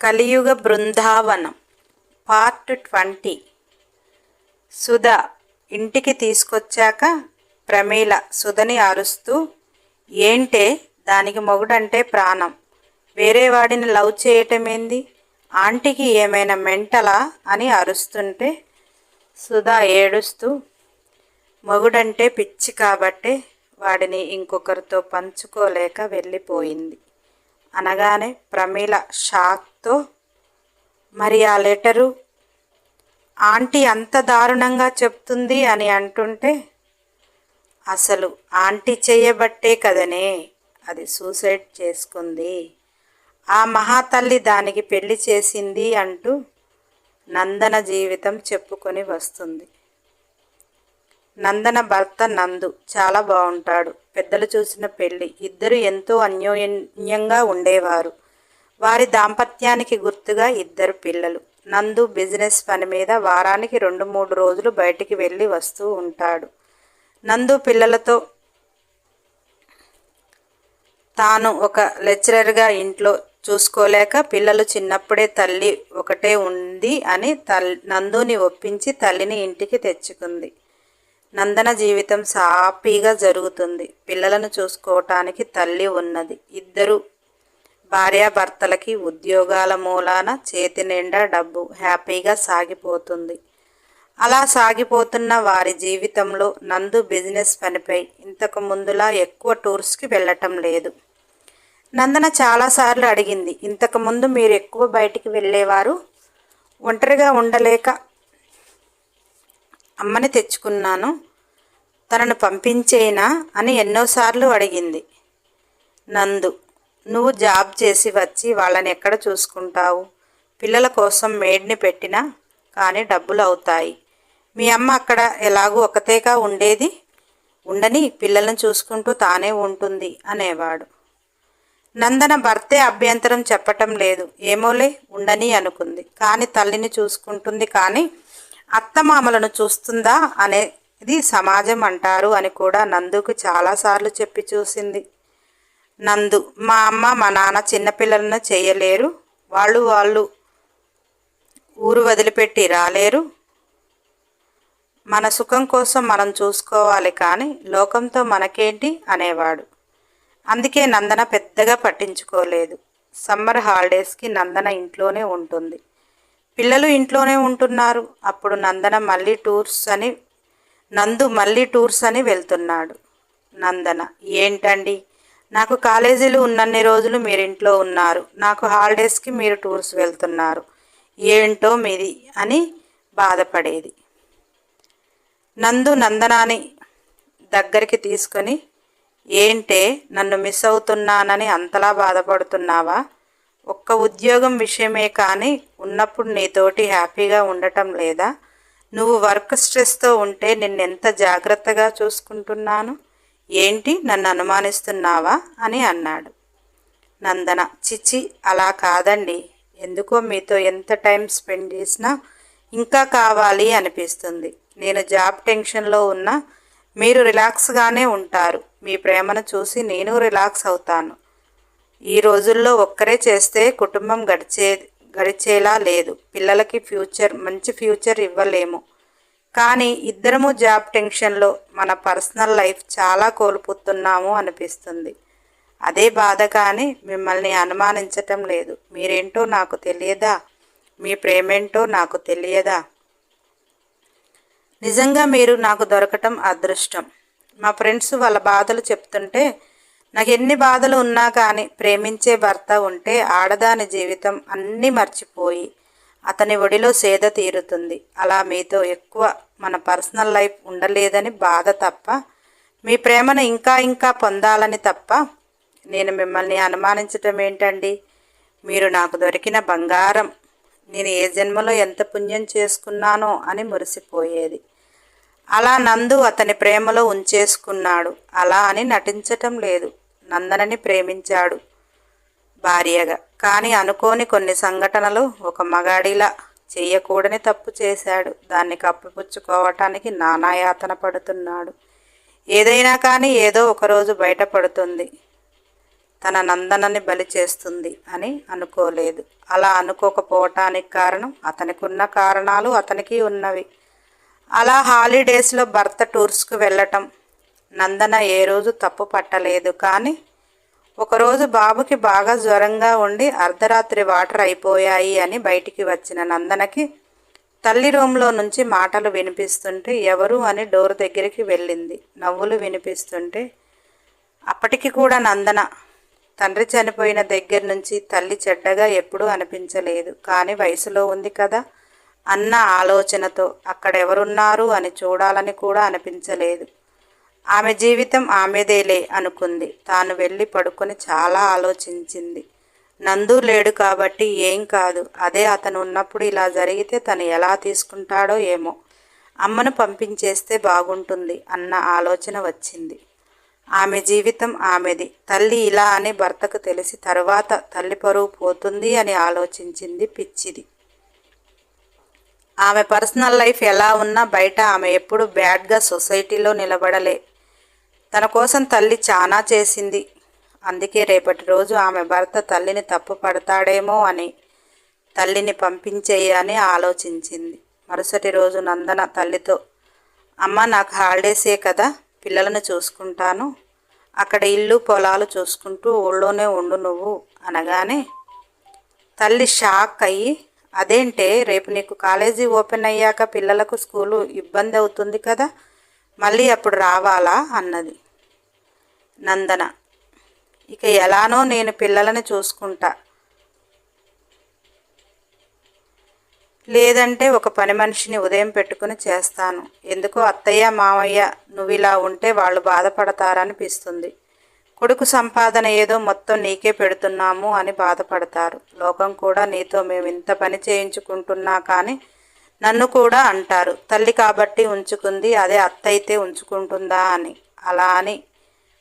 కలియుగ Brindavanam part twenty సుధ ఇంటికి తీసుకొచ్చాక ప్రమీల సుధని అరుస్తూ ఏంటే? దానికి మొగుడంటే ప్రాణం. వేరే వాడిని లవ్ చేయటమేంది? ఆంటీకి ఏమైనా మెంటలా? అని అరుస్తుంటే సుధా ఏడుస్తూ మొగుడంటే పిచ్చి కాబట్టే వాడిని ఇంకొకరితో పంచుకోలేక వెళ్ళిపోయింది. అనగానే ప్రమీల షాక్తో మరి ఆ లెటరు ఆంటీ అంత దారుణంగా చెప్తుంది అని అంటుంటే అసలు ఆంటీ చేయబట్టే కదనే అది సూసైడ్ చేసుకుంది. ఆ మహాతల్లి దానికి పెళ్ళి చేసింది అంటూ నందన జీవితం చెప్పుకొని వస్తుంది. నందన భర్త నందు చాలా బాగుంటాడు పెద్దలు చూసిన పెళ్ళి ఇద్దరు ఎంతో అన్యోన్యంగా ఉండేవారు. వారి దాంపత్యానికి గుర్తుగా ఇద్దరు పిల్లలు. నందు బిజినెస్ పని మీద వారానికి రెండు మూడు రోజులు బయటికి వెళ్ళి వస్తూ ఉంటాడు. నందు పిల్లలతో తాను ఒక లెక్చరర్గా ఇంట్లో చూసుకోలేక పిల్లలు చిన్నప్పుడే తల్లి ఒకటే ఉంది అని తల్ నందుని ఒప్పించి తల్లిని ఇంటికి తెచ్చుకుంది. నందన జీవితం సాపీగా జరుగుతుంది. పిల్లలను చూసుకోవటానికి తల్లి ఉన్నది. ఇద్దరు భార్యాభర్తలకి ఉద్యోగాల మూలాన చేతి నిండా డబ్బు హ్యాపీగా సాగిపోతుంది. అలా సాగిపోతున్న వారి జీవితంలో నందు బిజినెస్ పనిపై ఇంతకు ముందులా ఎక్కువ టూర్స్కి వెళ్ళటం లేదు. నందన చాలాసార్లు అడిగింది ఇంతకుముందు మీరు ఎక్కువ బయటికి వెళ్ళేవారు? ఒంటరిగా ఉండలేక అమ్మని తెచ్చుకున్నాను. తనను పంపించేనా అని ఎన్నోసార్లు అడిగింది. నందు నువ్వు జాబ్ చేసి వచ్చి వాళ్ళని ఎక్కడ చూసుకుంటావు? పిల్లల కోసం మేడ్ని పెట్టినా కానీ డబ్బులు అవుతాయి. మీ అమ్మ అక్కడ ఎలాగూ ఒకతేగా ఉండేది? ఉండని పిల్లలను చూసుకుంటూ తానే ఉంటుంది అనేవాడు. నందన భర్తే అభ్యంతరం చెప్పటం లేదు. ఏమోలే ఉండని అనుకుంది. కానీ తల్లిని చూసుకుంటుంది కానీ అత్తమామలను చూస్తుందా అనేది సమాజం అంటారు అని కూడా నందుకు చాలాసార్లు చెప్పి చూసింది. నందు మా అమ్మ మా నాన్న చిన్నపిల్లలను చేయలేరు. వాళ్ళు వాళ్ళు ఊరు వదిలిపెట్టి రాలేరు. మన సుఖం కోసం మనం చూసుకోవాలి కానీ లోకంతో మనకేంటి అనేవాడు. అందుకే నందన పెద్దగా పట్టించుకోలేదు. సమ్మర్ హాలిడేస్కి నందన ఇంట్లోనే ఉంటుంది. పిల్లలు ఇంట్లోనే ఉంటున్నారు. అప్పుడు నందన మళ్ళీ టూర్స్ అని నందు మళ్ళీ టూర్స్ అని వెళ్తున్నాడు. నందన ఏంటండి? నాకు కాలేజీలు ఉన్నన్ని రోజులు మీరు ఇంట్లో ఉన్నారు. నాకు హాలిడేస్కి మీరు టూర్స్ వెళ్తున్నారు. ఏంటో మీది అని బాధపడేది. నందు నందనాని దగ్గరికి తీసుకొని ఏంటే? నన్ను మిస్ అవుతున్నానని అంతలా బాధపడుతున్నావా? ఒక్క ఉద్యోగం విషయమే కానీ ఉన్నప్పుడు నీతోటి హ్యాపీగా ఉండటం లేదా? నువ్వు వర్క్ స్ట్రెస్తో ఉంటే నిన్నెంత జాగ్రత్తగా చూసుకుంటున్నాను? ఏంటి నన్ను అనుమానిస్తున్నావా? అని అన్నాడు. నందన చిచి అలా కాదండి. ఎందుకో మీతో ఎంత టైం స్పెండ్ చేసినా ఇంకా కావాలి అనిపిస్తుంది. నేను జాబ్ టెన్షన్లో ఉన్నా మీరు రిలాక్స్గానే ఉంటారు. మీ ప్రేమను చూసి నేను రిలాక్స్ అవుతాను. ఈ రోజుల్లో ఒక్కరే చేస్తే కుటుంబం గడిచే గడిచేలా లేదు. పిల్లలకి ఫ్యూచర్ మంచి ఫ్యూచర్ ఇవ్వలేము. కానీ ఇద్దరము జాబ్ టెన్షన్లో మన పర్సనల్ లైఫ్ చాలా కోల్పోతున్నాము అనిపిస్తుంది. అదే బాధ కానీ మిమ్మల్ని అనుమానించటం లేదు. మీరేంటో నాకు తెలియదా? మీ ప్రేమేంటో నాకు తెలియదా? నిజంగా మీరు నాకు దొరకటం అదృష్టం. మా ఫ్రెండ్స్ వాళ్ళ బాధలు చెప్తుంటే నాకు ఎన్ని బాధలు ఉన్నా కానీ ప్రేమించే భర్త ఉంటే ఆడదాని జీవితం అన్నీ మర్చిపోయి అతని ఒడిలో సేద తీరుతుంది. అలా మీతో ఎక్కువ మన పర్సనల్ లైఫ్ ఉండలేదని బాధ తప్ప మీ ప్రేమను ఇంకా ఇంకా పొందాలని తప్ప నేను మిమ్మల్ని అనుమానించటం ఏంటండి? మీరు నాకు దొరికిన బంగారం నేను ఏ జన్మలో ఎంత పుణ్యం చేసుకున్నానో అని మురిసిపోయేది. అలా నందు అతని ప్రేమలో ఉంచేసుకున్నాడు. అలా అని నటించటం లేదు. నందనని ప్రేమించాడు భార్యగా. కానీ అనుకోని కొన్ని సంఘటనలు ఒక మగాడిలా చెయ్యకూడని తప్పు చేశాడు. దాన్ని కప్పిపుచ్చుకోవటానికి నానాయాతన పడుతున్నాడు. ఏదైనా కానీ ఏదో ఒకరోజు బయటపడుతుంది. తన నందనని బలి చేస్తుంది అని అనుకోలేదు. అలా అనుకోకపోవటానికి కారణం అతనికి ఉన్న కారణాలు అతనికి ఉన్నవి. అలా హాలిడేస్లో భర్త టూర్స్కు వెళ్ళటం. నందన ఏ రోజు తప్పు పట్టలేదు. కానీ ఒకరోజు బాబుకి బాగా జ్వరంగా ఉండి అర్ధరాత్రి వాటర్ అయిపోయాయి అని బయటికి వచ్చిన నందనకి తల్లి రూమ్లో నుంచి మాటలు వినిపిస్తుంటే ఎవరు అని డోర్ దగ్గరికి వెళ్ళింది. నవ్వులు వినిపిస్తుంటే అప్పటికి కూడా నందన తండ్రి చనిపోయిన దగ్గర నుంచి తల్లి చెడ్డగా ఎప్పుడూ అనిపించలేదు. కానీ వయసులో ఉంది కదా అన్న ఆలోచనతో అక్కడ ఎవరున్నారు అని చూడాలని కూడా అనిపించలేదు. ఆమె జీవితం ఆమెదేలే అనుకుంది. తాను వెళ్ళి పడుకొని చాలా ఆలోచించింది. నందు లేడు కాబట్టి ఏం కాదు. అదే అతను ఉన్నప్పుడు ఇలా జరిగితే తను ఎలా తీసుకుంటాడో ఏమో. అమ్మను పంపించేస్తే బాగుంటుంది అన్న ఆలోచన వచ్చింది. ఆమె జీవితం ఆమెది. తల్లి ఇలా అని భర్తకు తెలిసి తరువాత తల్లి పరువు పోతుంది అని ఆలోచించింది పిచ్చిది. ఆమె పర్సనల్ లైఫ్ ఎలా ఉన్నా బయట ఆమె ఎప్పుడు బ్యాడ్గా సొసైటీలో నిలబడలే. తన కోసం తల్లి చాలా చేసింది. అందుకే రేపటి రోజు ఆమె భర్త తల్లిని తప్పు పడతాడేమో అని తల్లిని పంపించేయని ఆలోచించింది. మరుసటి రోజు నందన తల్లితో అమ్మ నాకు హాలిడేసే కదా పిల్లలను చూసుకుంటాను. అక్కడ ఇల్లు పొలాలు చూసుకుంటూ ఊళ్ళోనే ఉండు నువ్వు అనగానే తల్లి షాక్ అయ్యి అదేంటే రేపు నీకు కాలేజీ ఓపెన్ అయ్యాక పిల్లలకు స్కూలు ఇబ్బంది అవుతుంది కదా మళ్ళీ అప్పుడు రావాలా అన్నది. నందన ఇక ఎలానో నేను పిల్లలని చూసుకుంటా. లేదంటే ఒక పని మనిషిని ఉదయం పెట్టుకుని చేస్తాను. ఎందుకో? అత్తయ్య మామయ్య నువ్వు ఇలా ఉంటే వాళ్ళు బాధపడతారనిపిస్తుంది కొడుకు సంపాదన ఏదో మొత్తం నీకే పెడుతున్నాము అని బాధపడతారు. లోకం కూడా నీతో మేము ఇంత పని చేయించుకుంటున్నా కానీ నన్ను కూడా అంటారు. తల్లి కాబట్టి ఉంచుకుంది అదే అత్త అయితే ఉంచుకుంటుందా అని. అలా అని.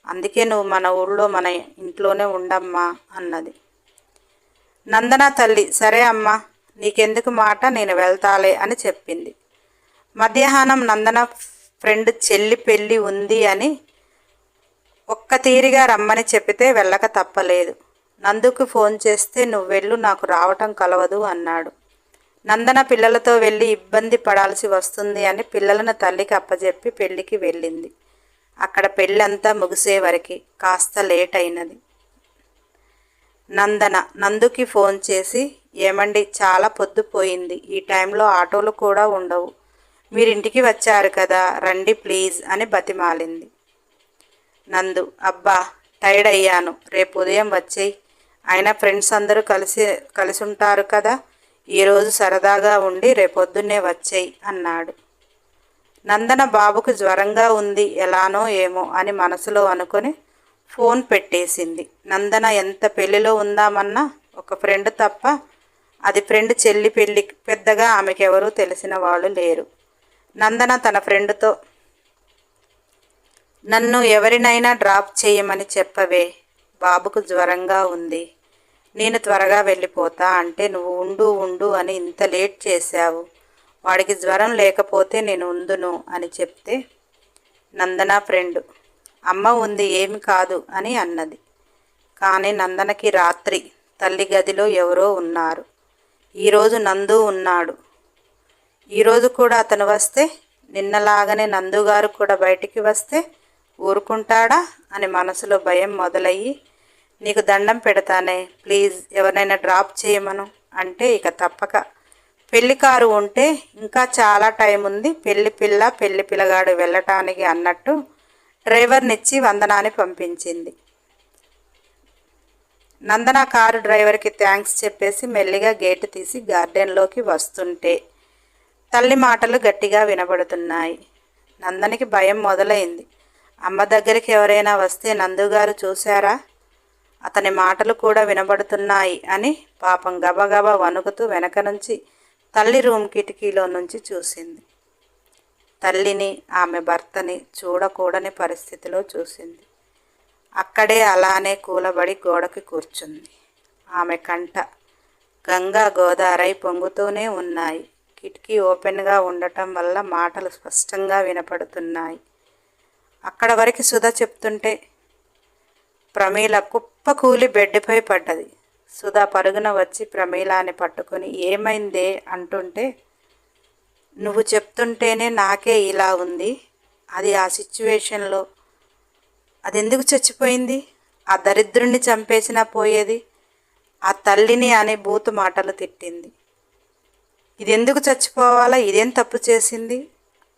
అందుకే నువ్వు మన ఊళ్ళో మన ఇంట్లోనే ఉండమ్మా అన్నది. నందన తల్లి సరే అమ్మా నీకెందుకు మాట నేను వెళ్తాలే అని చెప్పింది. మధ్యాహ్నం నందన ఫ్రెండ్ చెల్లి పెళ్ళి ఉంది అని ఒక్క తీరిగా రమ్మని చెప్పితే వెళ్ళక తప్పలేదు. నందుకు ఫోన్ చేస్తే నువ్వు వెళ్ళు నాకు రావటం కలవదు అన్నాడు. నందన పిల్లలతో వెళ్ళి ఇబ్బంది పడాల్సి వస్తుంది అని పిల్లలను తల్లికి అప్పజెప్పి పెళ్ళికి వెళ్ళింది. అక్కడ పెళ్ళంతా ముగిసే వరకు కాస్త లేట్ అయినది. నందన నందుకి ఫోన్ చేసి ఏమండి చాలా పొద్దుపోయింది ఈ టైంలో ఆటోలు కూడా ఉండవు. మీరింటికి వచ్చారు కదా రండి ప్లీజ్ అని బతిమాలింది. నందు అబ్బా టైర్డ్ అయ్యాను రేపు ఉదయం వచ్చేయి. అయినా ఫ్రెండ్స్ అందరూ కలిసి కలిసి ఉంటారు కదా. ఈరోజు సరదాగా ఉండి రేపొద్దున్నే వచ్చేయి అన్నాడు. నందన బాబుకు జ్వరంగా ఉంది ఎలానో ఏమో అని మనసులో అనుకొని ఫోన్ పెట్టేసింది. నందన ఎంత పెళ్ళిలో ఉందామన్నా ఒక ఫ్రెండ్ తప్ప అది ఫ్రెండ్ చెల్లి పెళ్ళి పెద్దగా ఆమెకెవరూ తెలిసిన వాళ్ళు లేరు. నందన తన ఫ్రెండ్తో నన్ను ఎవరినైనా డ్రాప్ చేయమని చెప్పవే బాబుకు జ్వరంగా ఉంది. నేను త్వరగా వెళ్ళిపోతా అంటే నువ్వు ఉండు ఉండు అని ఇంత లేట్ చేశావు. వాడికి జ్వరం లేకపోతే నేను ఉందును అని చెప్తే నందన ఫ్రెండ్ అమ్మ ఉంది ఏమి కాదు అని అన్నది. కానీ నందనకి రాత్రి తల్లి గదిలో ఎవరో ఉన్నారు. ఈరోజు నందు ఉన్నాడు. ఈరోజు కూడా అతను వస్తే నిన్నలాగానే నందుగారు కూడా బయటికి వస్తే ఊరుకుంటాడా అని మనసులో భయం మొదలయ్యి నీకు దండం పెడతానే. ప్లీజ్ ఎవరినైనా డ్రాప్ చేయమను. అంటే ఇక తప్పక. పెళ్ళి కారు ఉంటే ఇంకా చాలా టైం ఉంది. పెళ్ళి పిల్ల పెళ్ళి పిల్లగాడు వెళ్ళటానికి అన్నట్టు డ్రైవర్నిచ్చి వందనాన్ని పంపించింది. నందన కారు డ్రైవర్కి థ్యాంక్స్ చెప్పేసి మెల్లిగా గేటు తీసి గార్డెన్లోకి వస్తుంటే తల్లి మాటలు గట్టిగా వినబడుతున్నాయి. నందనికి భయం మొదలైంది. అమ్మ దగ్గరికి ఎవరైనా వస్తే నందుగారు చూశారా? అతని మాటలు కూడా వినబడుతున్నాయి అని పాపం గబగబా వణుకుతూ వెనక నుంచి తల్లి రూమ్ కిటికీలో నుంచి చూసింది. తల్లిని ఆమె భర్తని చూడకూడని పరిస్థితిలో చూసింది. అక్కడే అలానే కూలబడి గోడకి కూర్చుంది. ఆమె కంట గంగా గోదారై పొంగుతూనే ఉన్నాయి. కిటికీ ఓపెన్గా ఉండటం వల్ల మాటలు స్పష్టంగా వినపడుతున్నాయి. అక్కడ వరకు సుధ చెప్తుంటే ప్రమీల కుప్ప కూలి బెడ్పై పడ్డది. సుధా పరుగున వచ్చి ప్రమీలాని పట్టుకొని ఏమైందే అంటుంటే నువ్వు చెప్తుంటేనే నాకే ఇలా ఉంది. అది ఆ సిచ్యువేషన్లో అది ఎందుకు చచ్చిపోయింది? ఆ దరిద్రుణ్ణి చంపేసినా పోయేది? ఆ తల్లిని అనే బూతు మాటలు తిట్టింది. ఇది ఎందుకు చచ్చిపోవాలా? ఇదేం తప్పు చేసింది?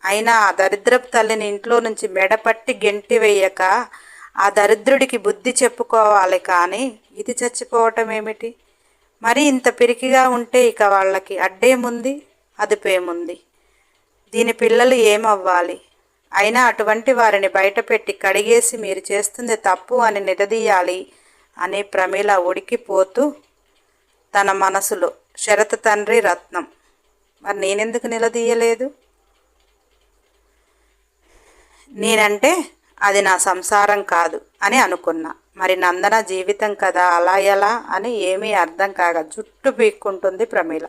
అయినా ఆ దరిద్రపు తల్లిని ఇంట్లో నుంచి మెడపట్టి గెంటి వేయక ఆ దరిద్రుడికి బుద్ధి చెప్పుకోవాలి కానీ ఇది చచ్చిపోవటం ఏమిటి? మరి ఇంత పిరికిగా ఉంటే ఇక వాళ్ళకి అడ్డేముంది అదుపేముంది దీని పిల్లలు ఏమవ్వాలి? అయినా అటువంటి వారిని బయటపెట్టి కడిగేసి మీరు చేస్తుంది తప్పు అని నిలదీయాలి అని ప్రమీల ఉడికిపోతూ తన మనసులో శరత తండ్రి రత్నం. మరి నేనెందుకు నిలదీయలేదు? నేనంటే అది నా సంసారం కాదు అని అనుకున్నా. మరి నందన జీవితం కదా అలా ఎలా అని ఏమీ అర్థం కాక జుట్టు పీక్కుంటుంది ప్రమీల.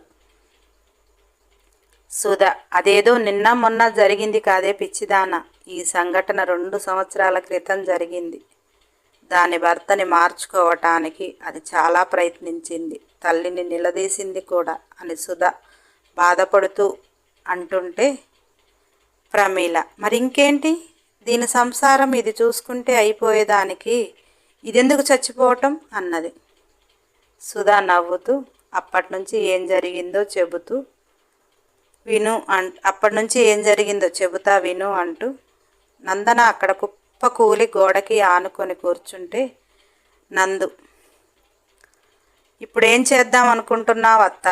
సుధ అదేదో నిన్న మొన్న జరిగింది కాదే పిచ్చిదాన. ఈ సంఘటన రెండు సంవత్సరాల క్రితం జరిగింది. దాని భర్తని మార్చుకోవటానికి అది చాలా ప్రయత్నించింది. తల్లిని నిలదీసింది కూడా అని సుధ బాధపడుతూ అంటుంటే ప్రమీల మరి ఇంకేంటి దీని సంసారం ఇది చూసుకుంటే అయిపోయేదానికి ఇదెందుకు చచ్చిపోవటం అన్నది. సుధా నవ్వుతూ అప్పటి నుంచి ఏం జరిగిందో చెబుతూ విను అం అప్పటి నుంచి ఏం జరిగిందో చెబుతా విను అంటూ నందన అక్కడ కుప్ప కూలి గోడకి ఆనుకొని కూర్చుంటే నందు ఇప్పుడేం చేద్దాం అనుకుంటున్నావు అత్త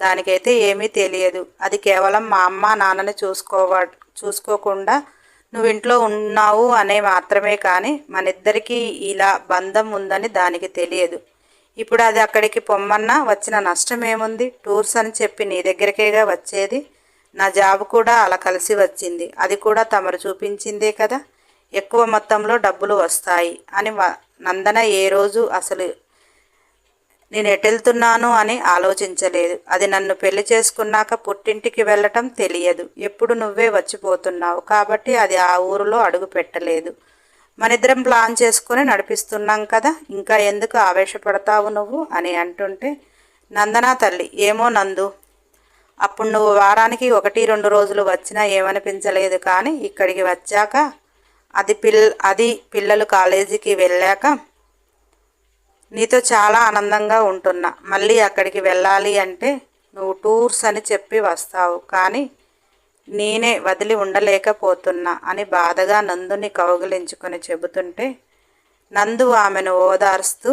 దానికైతే ఏమీ తెలియదు. అది కేవలం మా అమ్మ నాన్నని చూసుకోవ చూసుకోకుండా నువ్వు ఇంట్లో ఉన్నావు అనే మాత్రమే కానీ మన ఇద్దరికీ ఇలా బంధం ఉందని దానికి తెలియదు. ఇప్పుడు అది అక్కడికి పొమ్మన్నా వచ్చిన నష్టం ఏముంది టూర్స్ అని చెప్పి నీ దగ్గరికేగా వచ్చేది? నా జాబ్ కూడా అలా కలిసి వచ్చింది. అది కూడా తమరు చూపించిందే కదా? ఎక్కువ మొత్తంలో డబ్బులు వస్తాయి అని నందన ఏ రోజు అసలు నేను ఎటెళ్తున్నాను అని ఆలోచించలేదు. అది నన్ను పెళ్ళి చేసుకున్నాక పుట్టింటికి వెళ్ళటం తెలియదు. ఎప్పుడు నువ్వే వచ్చిపోతున్నావు కాబట్టి అది ఆ ఊరిలో అడుగు పెట్టలేదు. మనిద్దరం ప్లాన్ చేసుకుని నడిపిస్తున్నాం కదా ఇంకా ఎందుకు ఆవేశపడతావు నువ్వు అని అంటుంటే నందనా తల్లి ఏమో నందు. అప్పుడు నువ్వు వారానికి ఒకటి రెండు రోజులు వచ్చినా ఏమనిపించలేదు కానీ ఇక్కడికి వచ్చాక అది పిల్ అది పిల్లలు కాలేజీకి వెళ్ళాక నీతో చాలా ఆనందంగా ఉంటున్నా. మళ్ళీ అక్కడికి వెళ్ళాలి అంటే నువ్వు టూర్స్ అని చెప్పి వస్తావు. కానీ నేనే వదిలి ఉండలేకపోతున్నా అని బాధగా నందుని కౌగిలించుకొని చెబుతుంటే నందు ఆమెను ఓదార్స్తూ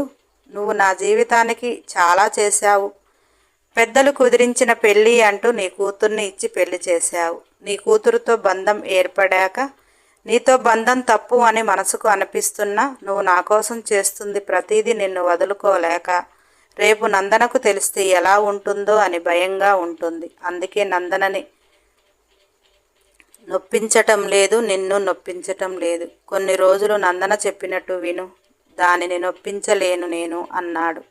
నువ్వు నా జీవితానికి చాలా చేశావు. పెద్దలు కుదిరించిన పెళ్ళి అంటూ నీ కూతుర్ని ఇచ్చి పెళ్ళి చేశావు. నీ కూతురుతో బంధం ఏర్పడాక నీతో బంధం తప్పు అని మనసుకు అనిపిస్తున్నా నువ్వు నా కోసం చేస్తుంది ప్రతిదీ నిన్ను వదులుకోలేక రేపు నందనకు తెలిస్తే ఎలా ఉంటుందో అని భయంగా ఉంటుంది. అందుకే నందనని నొప్పించటం లేదు నిన్ను నొప్పించటం లేదు. కొన్ని రోజులు నందన చెప్పినట్టు విను దానిని నొప్పించలేను నేను అన్నాడు.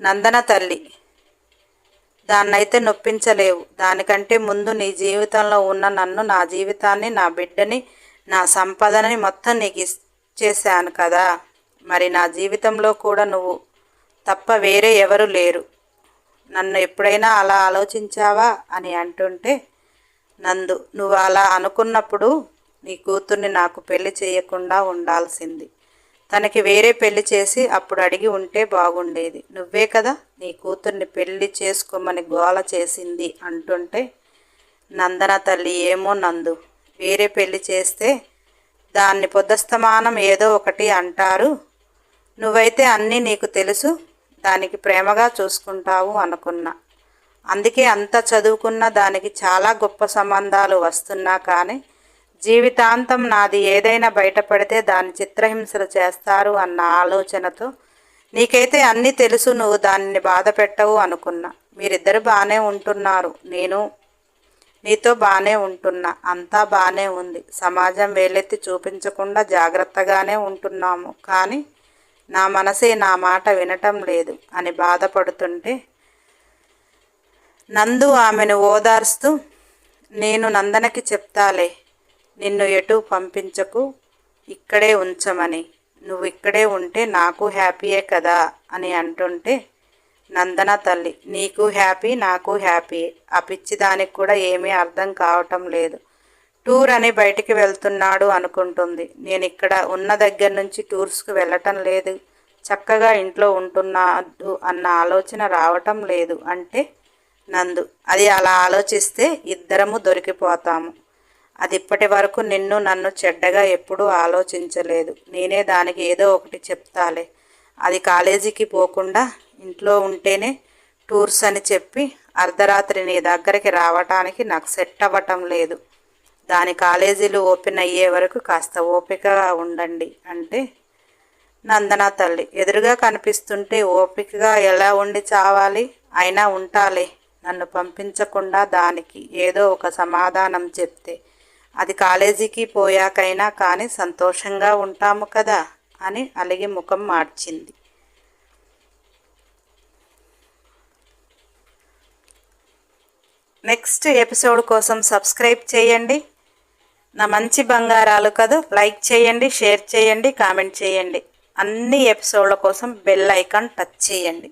నందన తల్లి దాన్నైతే నొప్పించలేవు. దానికంటే ముందు నీ జీవితంలో ఉన్న నన్ను నా జీవితాన్ని నా బిడ్డని నా సంపదనని మొత్తం నీకు ఇచ్చేసాను కదా. మరి నా జీవితంలో కూడా నువ్వు తప్ప వేరే ఎవరు లేరు. నన్ను ఎప్పుడైనా అలా ఆలోచించావా? అని అంటుంటే నందు నువ్వు అలా అనుకున్నప్పుడు నీ కూతుర్ని నాకు పెళ్ళి చేయకుండా ఉండాల్సింది. తనకి వేరే పెళ్ళి చేసి అప్పుడు అడిగి ఉంటే బాగుండేది. నువ్వే కదా నీ కూతుర్ని పెళ్ళి చేసుకోమని గోల చేసింది అంటుంటే నందన తల్లి ఏమో నందు. వేరే పెళ్ళి చేస్తే దాన్ని పొద్దస్తమానం ఏదో ఒకటి అంటారు. నువ్వైతే అన్నీ నీకు తెలుసు దానికి ప్రేమగా చూసుకుంటావు అనుకున్నా. అందుకే అంత చదువుకున్న దానికి చాలా గొప్ప సంబంధాలు వస్తున్నా కానీ జీవితాంతం నాది ఏదైనా బయటపడితే దాన్ని చిత్రహింసలు చేస్తారు అన్న ఆలోచనతో నీకైతే అన్నీ తెలుసు నువ్వు దానిని బాధ పెట్టవు అనుకున్నా. మీరిద్దరు బాగానే ఉంటున్నారు నేను నీతో బాగానే ఉంటున్నా. అంతా బాగానే ఉంది. సమాజం వేలెత్తి చూపించకుండా జాగ్రత్తగానే ఉంటున్నాము. కానీ నా మనసే నా మాట వినటం లేదు అని బాధపడుతుంటే నందు ఆమెను ఓదార్స్తూ నేను నందనకి చెప్తాలే నిన్ను ఎటు పంపించకు ఇక్కడే ఉంచమని. నువ్వు ఇక్కడే ఉంటే నాకు హ్యాపీయే కదా అని అంటుంటే నందన తల్లి నీకు హ్యాపీ నాకు హ్యాపీ. ఆ పిచ్చి దానికి కూడా ఏమీ అర్థం కావటం లేదు. టూర్ అని బయటికి వెళ్తున్నాడు అనుకుంటుంది. నేను ఇక్కడ ఉన్న దగ్గర నుంచి టూర్స్కి వెళ్ళటం లేదు. చక్కగా ఇంట్లో ఉంటున్నాడు అన్న ఆలోచన రావటం లేదు అంటే నందు అది అలా ఆలోచిస్తే ఇద్దరము దొరికిపోతాము. అది ఇప్పటి వరకు నిన్ను నన్ను చెడ్డగా ఎప్పుడూ ఆలోచించలేదు. నేనే దానికి ఏదో ఒకటి చెప్తాలే. అది కాలేజీకి పోకుండా ఇంట్లో ఉంటేనే టూర్స్ అని చెప్పి అర్ధరాత్రి నీ దగ్గరికి రావటానికి నాకు సెట్ అవ్వటం లేదు. దాని కాలేజీలు ఓపెన్ అయ్యే వరకు కాస్త ఓపికగా ఉండండి అంటే నందన తల్లి. ఎదురుగా కనిపిస్తుంటే ఓపికగా ఎలా ఉండి చావాలి? అయినా ఉంటాలే. నన్ను పంపించకుండా దానికి ఏదో ఒక సమాధానం చెప్తే. అది కాలేజీకి పోయాకైనా కానీ సంతోషంగా ఉంటాము కదా అని అలిగి ముఖం మార్చింది. నెక్స్ట్ ఎపిసోడ్ కోసం సబ్స్క్రైబ్ చేయండి. నా మంచి బంగారాలు కదా లైక్ చేయండి షేర్ చేయండి కామెంట్ చేయండి. అన్ని ఎపిసోడ్ల కోసం బెల్ ఐకాన్ టచ్ చేయండి.